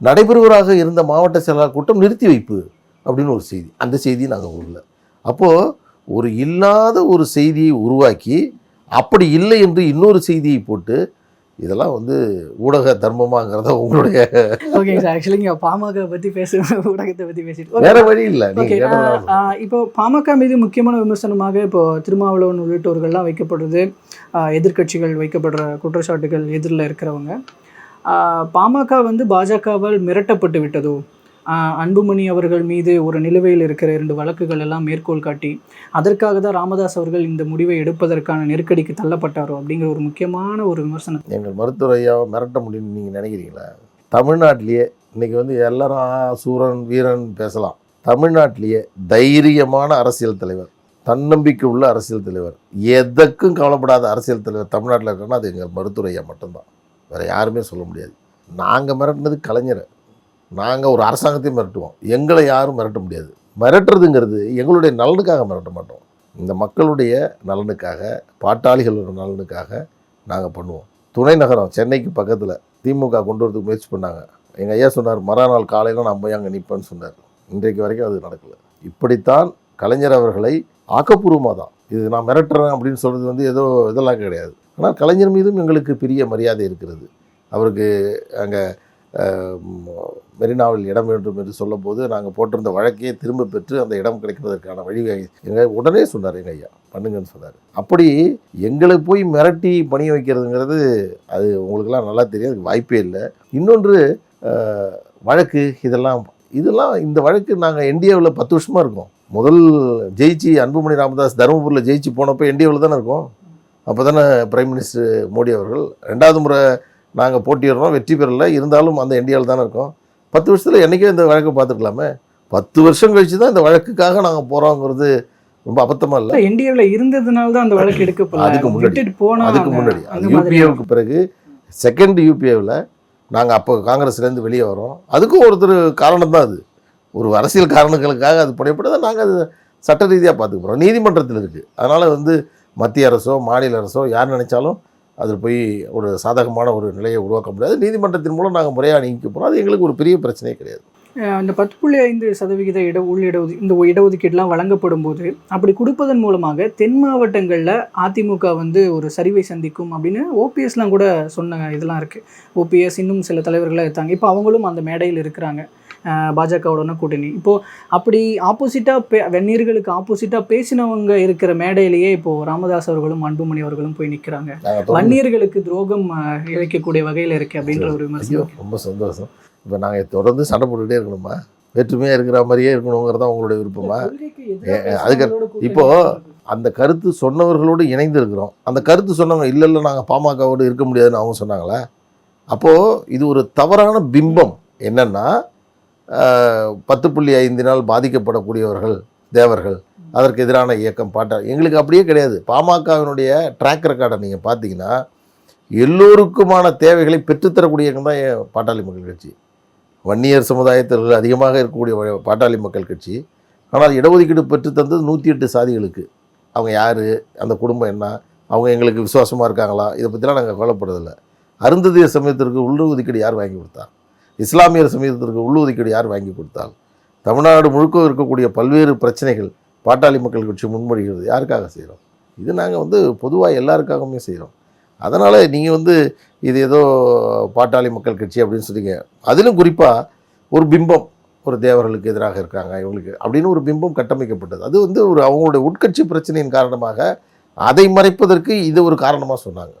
Speaker 2: நடைபெறுவராக இருந்த மாவட்ட செயலாளர் கூட்டம் நிறுத்தி வைப்பு அப்படின்னு ஒரு செய்தி. அந்த செய்தியை நாங்கள் கொடுக்கல அப்போது ஒரு இல்லாத ஒரு செய்தியை உருவாக்கி அப்படி இல்லை என்று இன்னொரு செய்தியை போட்டு இதெல்லாம் வந்து ஊடக தர்மமாங்கிறத உங்களுடைய
Speaker 1: ஓகேங்க சார் ஆக்சுவலி இங்கே பாமக பற்றி பேச ஊடகத்தை பற்றி பேசிட்டு
Speaker 2: வேற வழி இல்லை. நீங்கள்
Speaker 1: இப்போ பாமக மீது முக்கியமான விமர்சனமாக இப்போ திருமாவளவன் உள்ளிட்டோர்கள்லாம் வைக்கப்படுறது ஆஹ் எதிர்க்கட்சிகள் வைக்கப்படுற குற்றச்சாட்டுகள் எதிரில் இருக்கிறவங்க. பாமக வந்து பாஜகவால் மிரட்டப்பட்டு விட்டதோ? அன்புமணி அவர்கள் மீது ஒரு நிலுவையில் இருக்கிற இரண்டு வழக்குகள் எல்லாம் மேற்கோள் காட்டி அதற்காக தான் ராமதாஸ் அவர்கள் இந்த முடிவை எடுப்பதற்கான நெருக்கடிக்கு தள்ளப்பட்டாரோ அப்படிங்கிற ஒரு முக்கியமான ஒரு விமர்சனம்.
Speaker 2: எங்கள் மருத்துவர் ஐயாவை மிரட்ட முடியும்னு நீங்கள் நினைக்கிறீங்களா? தமிழ்நாட்டிலேயே இன்றைக்கி வந்து எல்லாரும் சூரன் வீரன் பேசலாம். தமிழ்நாட்டிலேயே தைரியமான அரசியல் தலைவர் தன்னம்பிக்கை உள்ள அரசியல் தலைவர் எதற்கும் கவலைப்படாத அரசியல் தலைவர் தமிழ்நாட்டில் இருக்கிறன்னா அது எங்கள் மருத்துவர் ஐயா மட்டும்தான். வேறு யாருமே சொல்ல முடியாது. நாங்கள் மிரட்டினது கலைஞரை. நாங்கள் ஒரு அரசாங்கத்தையும் மிரட்டுவோம். எங்களை யாரும் மிரட்ட முடியாது. மிரட்டுறதுங்கிறது எங்களுடைய நலனுக்காக மிரட்ட மாட்டோம். இந்த மக்களுடைய நலனுக்காக பாட்டாளிகளோட நலனுக்காக நாங்கள் பண்ணுவோம். துணை நகரம் சென்னைக்கு பக்கத்தில் திமுக கொண்டு வரதுக்கு முயற்சி பண்ணாங்க. எங்கள் ஐயா சொன்னார் மறுநாள் காலையில் நான் போய் அங்கே நிற்பேன்னு சொன்னார். இன்றைக்கு வரைக்கும் அது நடக்கல. இப்படித்தான் கலைஞர் அவர்களை ஆக்கப்பூர்வமாக தான் இது நான் மிரட்டுறேன் அப்படின்னு சொல்கிறது வந்து ஏதோ இதெல்லாம் கிடையாது. ஆனால் கலைஞர் மீதும் எங்களுக்கு பெரிய மரியாதை இருக்கிறது. அவருக்கு அங்கே மெரினாவில் இடம் வேண்டும் என்று சொல்லும்போது நாங்கள் போட்டிருந்த வழக்கையே திரும்ப பெற்று அந்த இடம் கிடைக்கிறதற்கான வழிவகை எங்கள் உடனே சொன்னார் எங்கள் ஐயா பண்ணுங்கன்னு சொன்னார். அப்படி எங்களை போய் மிரட்டி பணிய வைக்கிறதுங்கிறது அது உங்களுக்கெல்லாம் நல்லா தெரியும் அதுக்கு வாய்ப்பே இல்லை. இன்னொன்று வழக்கு இதெல்லாம் இதெல்லாம் இந்த வழக்கு நாங்கள் என்டிஏவில் பத்து வருஷமாக இருக்கோம். முதல் ஜெயிச்சு அன்புமணி ராமதாஸ் தருமபுரியில் ஜெயிச்சு போனப்போ என்டிஏவில் தானே இருக்கோம். அப்போ தானே பிரைம் மினிஸ்டர் மோடி அவர்கள். ரெண்டாவது முறை நாங்கள் போட்டியிடுறோம் வெற்றி பெறல. இருந்தாலும் அந்த என்டிஏவில் தானே இருக்கோம். பத்து வருஷத்தில் என்றைக்கே இந்த வழக்கை பார்த்துக்கலாமே பத்து வருஷம் கழிச்சு தான் இந்த வழக்குக்காக நாங்கள் போகிறோங்கிறது ரொம்ப அபத்தமாக இல்லை?
Speaker 1: என்டிஏவில் இருந்ததுனால தான் அந்த வழக்கு
Speaker 2: அதுக்கு
Speaker 1: எடுக்கப்படல
Speaker 2: முன்னாடி.
Speaker 1: விட்டுட்டு போனா
Speaker 2: அதுக்கு முன்னாடி.
Speaker 1: அந்த
Speaker 2: யூபிஏவுக்கு பிறகு செகண்ட் யூபிஏவில் நாங்கள் அப்போ காங்கிரஸ்லேருந்து வெளியே வரோம். அதுக்கும் ஒருத்தர் காரணம் தான் அது. ஒரு அரசியல் காரணங்களுக்காக அது புனையப்பட்டதை நாங்கள் அது சட்ட ரீதியாக பார்த்துக்க போகிறோம் நீதிமன்றத்தில் இருக்குது அதனால் வந்து மத்திய அரசோ மாநில அரசோ யார் நினைச்சாலும் அதில் போய் ஒரு சாதகமான ஒரு நிலையை உருவாக்க முடியாது. நீதிமன்றத்தின் மூலம் நாங்கள் முறையாக நீக்க போகிறோம் அது எங்களுக்கு ஒரு பெரிய பிரச்சனையே கிடையாது.
Speaker 1: அந்த பத்து புள்ளி ஐந்து சதவிகித இட உள் இடஒது இந்த இடஒதுக்கீடுலாம் வழங்கப்படும் போது அப்படி கொடுப்பதன் மூலமாக தென் மாவட்டங்களில் அதிமுக வந்து ஒரு சரிவை சந்திக்கும் அப்படின்னு ஓபிஎஸ்லாம் கூட சொன்ன இதெல்லாம் இருக்குது ஓபிஎஸ் இன்னும் சில தலைவர்களாக இருக்காங்க இப்போ அவங்களும் அந்த மேடையில் இருக்கிறாங்க. பாஜகவுடன கூட்டணி. இப்போது அப்படி ஆப்போசிட்டாக பே வெந்நீர்களுக்கு ஆப்போசிட்டாக பேசினவங்க இருக்கிற மேடையிலேயே இப்போது ராமதாஸ் அவர்களும் அன்புமணி அவர்களும் போய் நிற்கிறாங்க வன்னியர்களுக்கு துரோகம் இழைக்கக்கூடிய வகையில் இருக்குது அப்படின்ற ஒரு விமர்சனம்
Speaker 2: ரொம்ப சந்தோஷம். இப்போ நாங்கள் தொடர்ந்து சண்டை போட்டுக்கிட்டே இருக்கணுமா? வேற்றுமையாக இருக்கிற மாதிரியே இருக்கணுங்கிறதா உங்களுடைய விருப்பமா? அதுக்கு
Speaker 1: பேசுறவங்களோட கூட்டணி
Speaker 2: இப்போ
Speaker 1: வைக்கிறது.
Speaker 2: அந்த கருத்து சொன்னவர்களோடு இணைந்து இருக்கிறோம் அந்த கருத்து சொன்னவங்க இல்லை இல்லை நாங்கள் பாமகவோடு இருக்க முடியாதுன்னு அவங்க சொன்னாங்களே? அப்போது இது ஒரு தவறான பிம்பம். என்னென்னா பத்து புள்ளி ஐந்தினால் பாதிக்கப்படக்கூடியவர்கள் தேவர்கள். அதற்கு எதிரான இயக்கம் பாட்டா எங்களுக்கு அப்படியே கிடையாது. பாமகவினுடைய ட்ராக் ரெக்கார்டை நீங்கள் பார்த்தீங்கன்னா எல்லோருக்குமான தேவைகளை பெற்றுத்தரக்கூடிய இயக்கம் தான் என் பாட்டாளி மக்கள் கட்சி. வன்னியர் சமுதாயத்தில் அதிகமாக இருக்கக்கூடிய பாட்டாளி மக்கள் கட்சி. ஆனால் இடஒதுக்கீடு பெற்று தந்தது நூற்றி எட்டு சாதிகளுக்கு. அவங்க யார்? அந்த குடும்பம் என்ன? அவங்க எங்களுக்கு விசுவாசமாக இருக்காங்களா? இதை பற்றிலாம் நாங்கள் கவலைப்படுறதில்ல. அருந்ததிய சமயத்திற்கு உள்ளொதுக்கீடு யார் வாங்கி கொடுத்தா? இஸ்லாமியர் சமீபத்திற்கு உள்ளொதுக்கீடு யார் வாங்கி கொடுத்தால்? தமிழ்நாடு முழுக்க இருக்கக்கூடிய பல்வேறு பிரச்சனைகள் பாட்டாளி மக்கள் கட்சி முன்மொழிகிறது. யாருக்காக செய்கிறோம்? இது நாங்கள் வந்து பொதுவாக எல்லாருக்காகவுமே செய்கிறோம். அதனால் நீங்கள் வந்து இது ஏதோ பாட்டாளி மக்கள் கட்சி அப்படின்னு சொன்னீங்க. அதிலும் குறிப்பாக ஒரு பிம்பம் ஒரு தேவர்களுக்கு எதிராக இருக்காங்க இவங்களுக்கு அப்படின்னு ஒரு பிம்பம் கட்டமைக்கப்பட்டது. அது வந்து ஒரு அவங்களுடைய உட்கட்சி பிரச்சனையின் காரணமாக அதை மறைப்பதற்கு இது ஒரு காரணமாக சொன்னாங்க.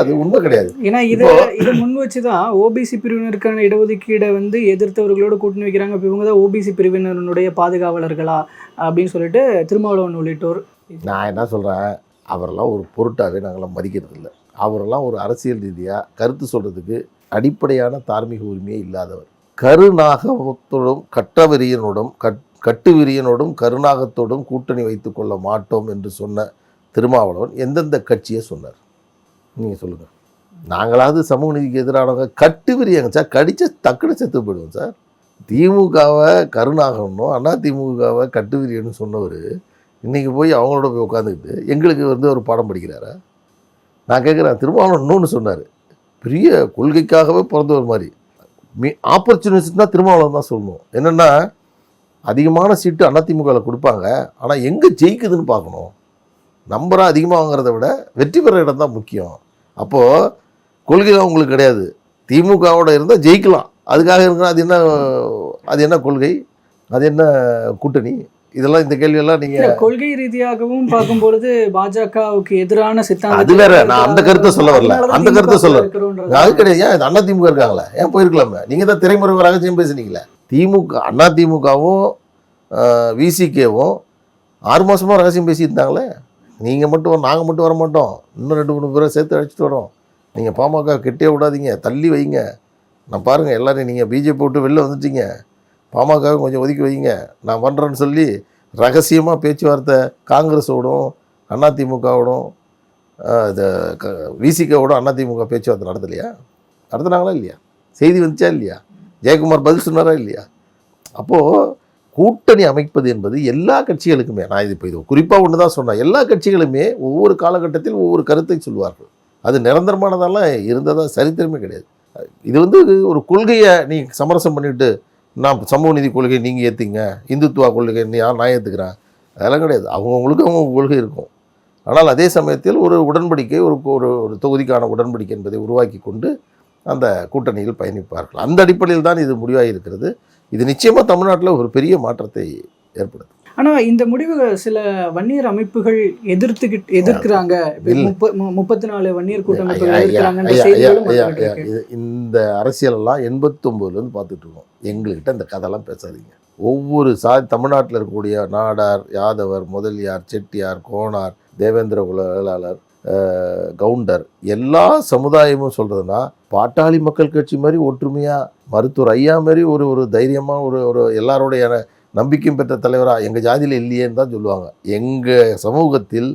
Speaker 2: அது உண்மை கிடையாது.
Speaker 1: ஏன்னா இதை இதை முன் வச்சு தான் ஓபிசி பிரிவினருக்கான இடஒதுக்கீடை வந்து எதிர்த்தவர்களோட கூட்டணி வைக்கிறாங்க. இப்போ இவங்க தான் ஓபிசி பிரிவினருடைய பாதுகாவலர்களா அப்படின்னு சொல்லிட்டு திருமாவளவன் உள்ளிட்டோர்
Speaker 2: நான் என்ன சொல்கிறேன் அவரெல்லாம் ஒரு பொருட்டாகவே நாங்களாம் மதிக்கிறது இல்லை அவரெல்லாம் ஒரு அரசியல் ரீதியாக கருத்து சொல்கிறதுக்கு அடிப்படையான தார்மீக உரிமையே இல்லாதவர். கருநாகத்தோடும் கட்டவெறியனோடும் கட் கட்டுவிரியனோடும் கருநாகத்தோடும் கூட்டணி வைத்துக் கொள்ள மாட்டோம் என்று சொன்ன திருமாவளவன் எந்தெந்த கட்சியை சொன்னார்? நீங்கள் சொல்லுங்கள் நாங்களாவது சமூக நீதிக்கு எதிரானவங்க கட்டு விரியாங்க சார். கடிச்ச டக்குனு செத்து போயிடுவோம் சார். திமுகவை கருணாகணும் அண்ணா திமுகவை கட்டு விரியன்னு சொன்னவர் இன்றைக்கி போய் அவங்களோட போய் உட்காந்துக்கிட்டு எங்களுக்கு வந்து ஒரு பாடம் படிக்கிறாரா? நான் கேட்குறேன் திருமாவளவன் இன்னொன்று சொன்னார். பெரிய கொள்கைக்காகவே பிறந்தவர் மாதிரி. மீ ஆப்பர்ச்சுனிட்டிஸ்னால் திருமாவளவன் தான் சொல்லணும். என்னென்னா அதிகமான சீட்டு அதிமுகவில் கொடுப்பாங்க. ஆனால் எங்கே ஜெயிக்குதுன்னு பார்க்கணும். நம்பராக அதிகமாக வாங்குறத விட வெற்றி பெற இடம் தான் முக்கியம். அப்போது கொள்கைலாம் உங்களுக்கு கிடையாது. திமுகவோட இருந்தால் ஜெயிக்கலாம். அதுக்காக இருக்கிற அது என்ன அது என்ன கொள்கை? அது என்ன கூட்டணி? இதெல்லாம் இந்த கேள்வியெல்லாம் நீங்கள்
Speaker 1: கொள்கை ரீதியாகவும் பார்க்கும் பொழுது பாஜகவுக்கு எதிரான சித்தாந்தம்
Speaker 2: அது வேற, நான் அந்த கருத்தை சொல்ல வரல. அந்த கருத்தை சொல்ல அது கிடையாது. ஏன்? அண்ணா திமுக இருக்காங்களே. ஏன் போயிருக்கலாமே? நீங்கள் தான் திரைமுறை ரகசியம் பேசுனீங்களே. திமுக அண்ணா திமுகவும் விசிகேவும் ஆறு மாசமா ரகசியம் பேசியிருந்தாங்களே. நீங்கள் மட்டும் நாங்கள் மட்டும் வர மாட்டோம் இன்னும் ரெண்டு மூணு பேரை சேர்த்து அழைச்சிட்டு வரோம். நீங்கள் பாமக கெட்டே விடாதீங்க. தள்ளி வைங்க. நான் பாருங்கள் எல்லோரையும் நீங்கள் பிஜேபி விட்டு வெளில வந்துட்டீங்க. பாமகவை கொஞ்சம் ஒதுக்கி வைங்க. நான் பண்ணுறேன்னு சொல்லி ரகசியமாக பேச்சுவார்த்தை காங்கிரஸோடும் அதிமுகவோடும் இது விசிகோட அதிமுக பேச்சுவார்த்தை நடத்தலையா? நடத்துனாங்களா இல்லையா? செய்தி வந்துச்சா இல்லையா? ஜெயக்குமார் பதில் சொன்னாரா இல்லையா? அப்போது கூட்டணி அமைப்பது என்பது எல்லா கட்சிகளுக்குமே நான் இது இப்போ இது குறிப்பாக ஒன்று தான் சொன்னேன். எல்லா கட்சிகளுமே ஒவ்வொரு காலகட்டத்தில் ஒவ்வொரு கருத்தை சொல்வார்கள். அது நிரந்தரமானதெல்லாம் இருந்ததாக சரித்திரமே கிடையாது. இது வந்து ஒரு கொள்கையை நீ சமரசம் பண்ணிட்டு நான் சமூக நீதி கொள்கை நீங்கள் ஏற்றுங்க இந்துத்துவா கொள்கை நீ நான் ஏற்றுக்கிறேன் அதெல்லாம் கிடையாது. அவங்கவுங்களுக்கு அவங்க கொள்கை இருக்கும். ஆனால் அதே சமயத்தில் ஒரு உடன்படிக்கை ஒரு ஒரு ஒரு தொகுதிக்கான உடன்படிக்கை என்பதை உருவாக்கி கொண்டு அந்த கூட்டணியில் பயணிப்பார்கள். அந்த அடிப்படையில் தான் இது முடிவாகி இருக்கிறது. இது நிச்சயமாக தமிழ்நாட்டில் ஒரு பெரிய மாற்றத்தை ஏற்படுத்தும்.
Speaker 1: ஆனா இந்த முடிவுகள் சில வன்னியர் அமைப்புகள் எதிர்த்துக்கிட்டு எதிர்க்கிறாங்க. முப்பத்தி நாலு வன்னியர் கூட்டமைப்புகள்
Speaker 2: இந்த அரசியலெல்லாம் எண்பத்தொம்போதுலேருந்து பார்த்துட்டு இருக்கோம். எங்கள்கிட்ட இந்த கதைலாம் பேசாதீங்க. ஒவ்வொரு சா தமிழ்நாட்டில் இருக்கக்கூடிய நாடார் யாதவர் முதலியார் செட்டியார் கோனார் தேவேந்திர குல வேளாளர் கவுண்டர் எல்லா சமுதாயமும் சொல்கிறதுனா பாட்டாளி மக்கள் கட்சி மாதிரி ஒற்றுமையாக மருத்துவர் ஐயா மாதிரி ஒரு ஒரு தைரியமாக ஒரு ஒரு எல்லாருடைய நம்பிக்கையும் பெற்ற தலைவராக எங்கள் ஜாதியில் இல்லையேன்னு தான் சொல்லுவாங்க. எங்கள் சமூகத்தில்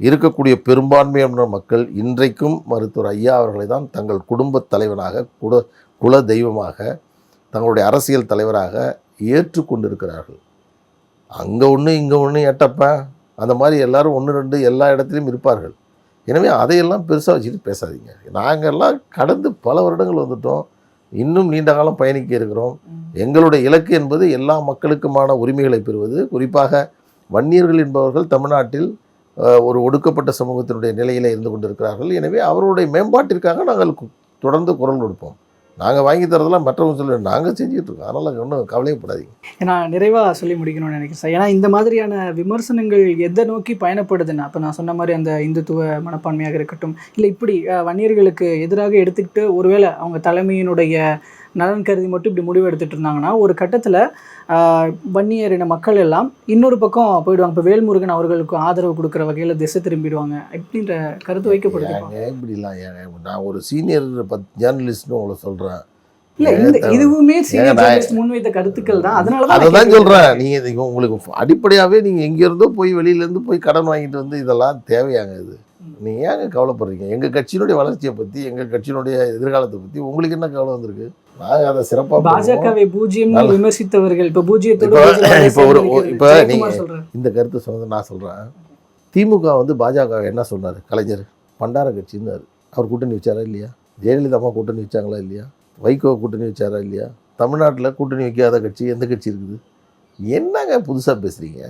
Speaker 2: இருக்கக்கூடிய பெரும்பான்மையான மக்கள் இன்றைக்கும் மருத்துவர் ஐயா அவர்களை தான் தங்கள் குடும்பத் தலைவனாக குல குல தெய்வமாக தங்களுடைய அரசியல் தலைவராக ஏற்றுக்கொண்டிருக்கிறார்கள். அங்கே ஒன்று இங்கே ஒன்று எட்டப்பேன் அந்த மாதிரி எல்லாரும் ஒன்று ரெண்டு எல்லா இடத்துலையும் இருப்பார்கள். எனவே அதையெல்லாம் பெருசாக வச்சுட்டு பேசாதீங்க. நாங்கள் எல்லாம் கடந்து பல வருடங்கள் வந்துட்டோம். இன்னும் நீண்ட காலம் பயணிக்க இருக்கிறோம். எங்களுடைய இலக்கு என்பது எல்லா மக்களுக்குமான உரிமைகளை பெறுவது. குறிப்பாக வன்னியர்கள் என்பவர்கள் தமிழ்நாட்டில் ஒரு ஒடுக்கப்பட்ட சமூகத்தினுடைய நிலையில் இருந்து கொண்டிருக்கிறார்கள். எனவே அவருடைய மேம்பாட்டிற்காக நாங்கள் தொடர்ந்து குரல் கொடுப்போம். நாங்கள் வாங்கி தரதெல்லாம் மற்றவங்க சொல்லி நாங்கள் செஞ்சுட்ருக்கோம் அதனால் ஒன்றும் கவலையப்படாதீங்க
Speaker 1: ஏன்னா நிறைவாக சொல்லி முடிக்கணும்னு நினைக்கிறேன் சார். ஏன்னா இந்த மாதிரியான விமர்சனங்கள் எதை நோக்கி பயணப்படுதுன்னு அப்போ நான் சொன்ன மாதிரி அந்த இந்துத்துவ மனப்பான்மையாக இருக்கட்டும் இல்லை இப்படி வன்னியர்களுக்கு எதிராக எடுத்துக்கிட்டு ஒருவேளை அவங்க தலைமையினுடைய நலன் கருதி மட்டும் இப்படி முடிவு எடுத்துட்டு இருந்தாங்கன்னா ஒரு கட்டத்தில் வன்னியர் இன மக்கள் எல்லாம் இன்னொரு பக்கம் போயிடுவாங்க. இப்போ வேல்முருகன் அவர்களுக்கு ஆதரவு கொடுக்குற வகையில் திசை திரும்பிடுவாங்க. இப்படின்ற கருத்து வைக்கப்படுது
Speaker 2: இப்படிலாம் நான் ஒரு சீனியர் பத் ஜேர்னலிஸ்ட்னு உங்களை சொல்கிறேன்
Speaker 1: இல்ல இந்த இதுவுமே சீனியர் முன்வைத்த கருத்துக்கள் தான். அதனால
Speaker 2: அதை
Speaker 1: தான்
Speaker 2: சொல்கிறேன் நீங்கள் உங்களுக்கு அடிப்படையாகவே நீங்கள் எங்கேருந்தோ போய் வெளியிலேருந்து போய் கடன் வாங்கிட்டு வந்து இதெல்லாம் தேவையாங்க இது. நீங்கள் ஏங்க கவலைப்படுறீங்க? எங்கள் கட்சியினுடைய வளர்ச்சியை பற்றி எங்கள் கட்சியினுடைய எதிர்காலத்தை பற்றி உங்களுக்கு என்ன கவலை வந்திருக்கு? நாங்கள் அதை சிறப்பாக
Speaker 1: பாஜகவை பூஜ்ஜியம்
Speaker 2: நல்ல-
Speaker 1: விமர்சித்தவர்கள் இப்ப பூஜ்ஜியத்தோட
Speaker 2: இப்போ- ஒரு- இப்போ. இந்த கருத்து சொன்னது நான் சொல்கிறேன் திமுக வந்து பாஜக என்ன சொன்னார்? கலைஞர். பண்டார கட்சின்னாரு அவர் கூட்டணி வச்சாரா இல்லையா? ஜெயலலிதா அம்மா கூட்டணி வச்சாங்களா இல்லையா? வைகோ கூட்டணி வச்சாரா இல்லையா? தமிழ்நாட்டில் கூட்டணி வைக்காத கட்சி எந்த கட்சி இருக்குது? என்னங்க புதுசாக பேசுகிறீங்க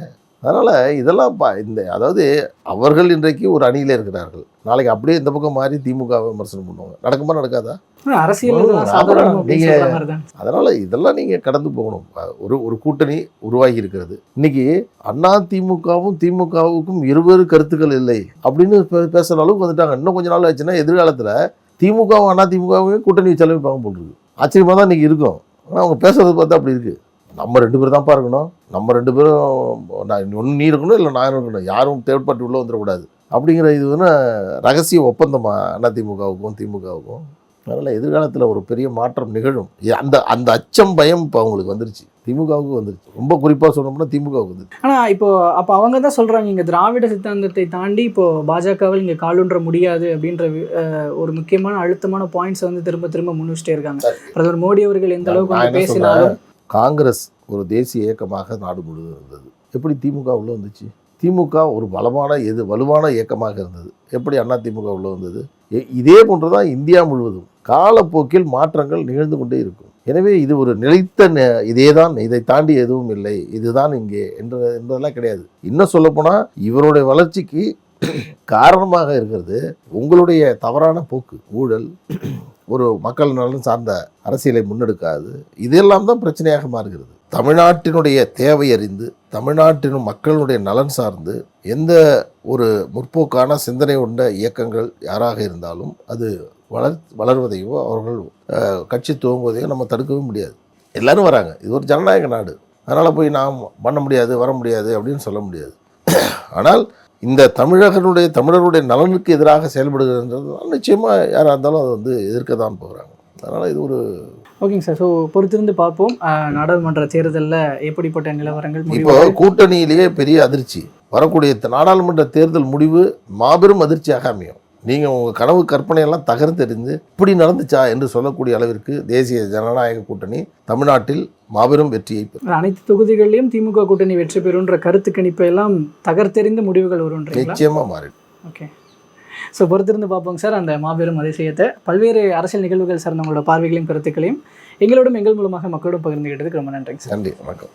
Speaker 2: அதனால் இதெல்லாம் பா இந்த அதாவது அவர்கள் இன்றைக்கு ஒரு அணியில் இருக்கிறார்கள். நாளைக்கு அப்படியே இந்த பக்கம் மாறி திமுக விமர்சனம் பண்ணுவாங்க. நடக்குமா நடக்காதா?
Speaker 1: அரசியல்
Speaker 2: ம்,
Speaker 1: இதெல்லாம் சாதாரணம்
Speaker 2: அப்புறம்
Speaker 1: அப்படின்னு
Speaker 2: நீங்க-
Speaker 1: சொல்ற மாதிரி தான்.
Speaker 2: அதனால் இதெல்லாம் நீங்கள் கடந்து போகணும். ஒரு ஒரு கூட்டணி உருவாகி இருக்கிறது. இன்னைக்கு அண்ணா திமுகவும் திமுகவுக்கும் இருவேறு கருத்துக்கள் இல்லை அப்படின்னு பே- பேசுற அளவுக்கு வந்துட்டாங்க. இன்னும் கொஞ்ச நாள் ஆச்சுன்னா எதிர்காலத்தில் திமுகவும் அண்ணா திமுகவும் கூட்டணி பார்க்க போட்டுருக்கு ஆச்சரியமாக தான் இன்னைக்கு இருக்கும். ஆனால் அவங்க பேசுறது பார்த்தா அப்படி இருக்கு. நம்ம ரெண்டு பேரும் தான்ப்பா இருக்கணும். நம்ம ரெண்டு பேரும் நான் ஒன்று நீ இருக்கணும் இல்லை நான் இருக்கணும். யாரும் தேர்ட் பார்ட்டி உள்ளே வந்துடக்கூடாது. அப்படிங்கிற இது வந்து ரகசிய ஒப்பந்தமா அண்ணா திமுகவுக்கும் திமுகவுக்கும்? அதனால் எதிர்காலத்தில் ஒரு பெரிய மாற்றம் நிகழும். அந்த அந்த அச்சம் பயம் இப்போ அவங்களுக்கு வந்துருச்சு. திமுகவுக்கு வந்துருச்சு. ரொம்ப குறிப்பாக சொன்னோம்னா திமுகவுக்கு வந்துருச்சு.
Speaker 1: ஆனா இப்போ அப்ப அவங்க தான் சொல்றாங்க இங்க திராவிட சித்தாந்தத்தை தாண்டி இப்போ பாஜகவில் இங்க காலுன்ற முடியாது அப்படின்ற ஒரு முக்கியமான அழுத்தமான பாயிண்ட்ஸ் வந்து திரும்ப திரும்ப முன் வச்சுட்டே இருக்காங்க பிரதமர் மோடி அவர்கள் எந்த அளவுக்கு பேசினாலும்
Speaker 2: காங்கிரஸ் ஒரு தேசிய இயக்கமாக நாடு முழுவதும் இருந்தது. எப்படி திமுக உள்ளே வந்துச்சு? திமுக ஒரு பலமான எது வலுவான இயக்கமாக இருந்தது. எப்படி அண்ணா திமுக உள்ளே வந்தது? இதே போன்று தான் இந்தியா முழுவதும். காலப்போக்கில் மாற்றங்கள் நிகழ்ந்து கொண்டே இருக்கும். எனவே இது ஒரு நிலைத்த இதே தான் இதை தாண்டி எதுவும் இல்லை. இதுதான் இங்கே என்ற என்பதெல்லாம் கிடையாது. இன்னும் சொல்லப்போனால் இவருடைய வளர்ச்சிக்கு காரணமாக இருக்கிறது உங்களுடைய தவறான போக்கு ஊழல் ஒரு மக்கள் நலன் சார்ந்த அரசியலை முன்னெடுக்காது. இதெல்லாம் தான் பிரச்சனையாக மாறுகிறது. தமிழ்நாட்டினுடைய தேவை அறிந்து தமிழ்நாட்டின் மக்களுடைய நலன் சார்ந்து எந்த ஒரு முற்போக்கான சிந்தனை கொண்ட இயக்கங்கள் யாராக இருந்தாலும் அது வளர் வளர்வதையோ அவர்கள் கட்சி துவங்குவதையோ நம்ம தடுக்கவே முடியாது. எல்லாரும் வராங்க. இது ஒரு ஜனநாயக நாடு. அதனால் போய் நாம் பண்ண முடியாது வர முடியாது அப்படின்னு சொல்ல முடியாது. ஆனால் இந்த தமிழகனுடைய தமிழருடைய நலனுக்கு எதிராக செயல்படுகிறதுனால நிச்சயமாக யாராக இருந்தாலும் அதை வந்து எதிர்க்க தான் போகிறாங்க அதனால் இது ஒரு
Speaker 1: ஓகேங்க சார் ஸோ பொறுத்திருந்து பார்ப்போம். நாடாளுமன்ற தேர்தலில் எப்படிப்பட்ட நிலவரங்கள்
Speaker 2: இப்போ கூட்டணியிலேயே பெரிய அதிர்ச்சி. வரக்கூடிய நாடாளுமன்ற தேர்தல் முடிவு மாபெரும் அதிர்ச்சியாக அமையும். நீங்கள் உங்கள் கனவு கற்பனையெல்லாம் தகர்த்தெறிந்து இப்படி நடந்துச்சா என்று சொல்லக்கூடிய அளவிற்கு தேசிய ஜனநாயக கூட்டணி தமிழ்நாட்டில் மாபெரும் வெற்றியை பெறும்.
Speaker 1: அனைத்து தொகுதிகளிலும் திமுக கூட்டணி வெற்றி பெறுன்ற கருத்து கணிப்பை எல்லாம் தகர்த்தெறிந்த முடிவுகள் வரும்ன்றீங்களா?
Speaker 2: நிச்சயமாக மாறிடும்.
Speaker 1: ஓகே. ஸோ பொறுத்திருந்து பார்ப்போங்க சார் அந்த மாபெரும் அதிசயத்தை. பல்வேறு அரசியல் நிகழ்வுகள் சார்ந்த உங்களோட பார்வைகளையும் கருத்துக்களையும் எங்களோடும் எங்கள் மூலமாக மக்களோடும் பகிர்ந்துகிட்டதுக்கு ரொம்ப நன்றிங்க சார்.
Speaker 2: நன்றி வணக்கம்.